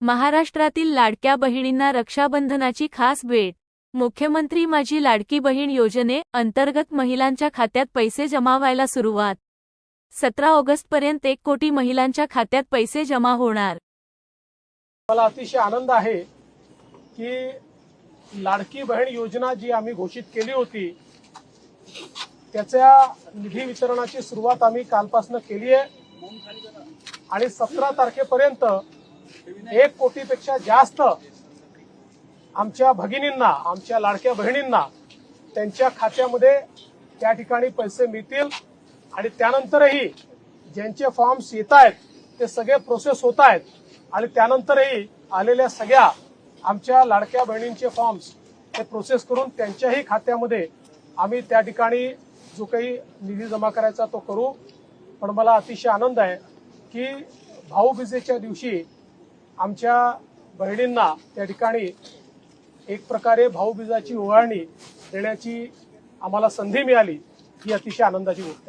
महाराष्ट्रातील लाडक्या बहिणींना रक्षाबंधनाची खास भेट. मुख्यमंत्री माझी लाडकी बहीण योजने अंतर्गत महिलांच्या खात्यात पैसे जमा व्हायला सुरुवात. सतरा ऑगस्टपर्यंत एक कोटी महिलांच्या खात्यात पैसे जमा होणार. मला अतिशय आनंद आहे की लाडकी बहीण योजना जी आम्ही घोषित केली होती त्याच्या निधी वितरणाची सुरुवात आम्ही कालपासून केली आहे. आणि सतरा तारखेपर्यंत एक कोटीपेक्षा जास्त आमच्या भगिनींना आमच्या लाडक्या बहिणींना त्यांच्या खात्यामध्ये त्या ठिकाणी पैसे मिळतील आणि त्यानंतरही ज्यांचे फॉर्म्स येत आहेत ते सगळे प्रोसेस होत आहेत आणि त्यानंतरही आलेल्या सगळ्या आमच्या लाडक्या बहिणींचे फॉर्म्स ते प्रोसेस करून त्यांच्याही खात्यामध्ये आम्ही त्या ठिकाणी जो काही निधी जमा करायचा तो करू. पण मला अतिशय आनंद आहे की भाऊबीजेच्या दिवशी आमच्या बहिणींना त्या ठिकाणी एक प्रकारे भाऊबीजाची ओवाळणी देण्याची आम्हाला संधी मिळाली ही अतिशय आनंदाची गोष्ट आहे.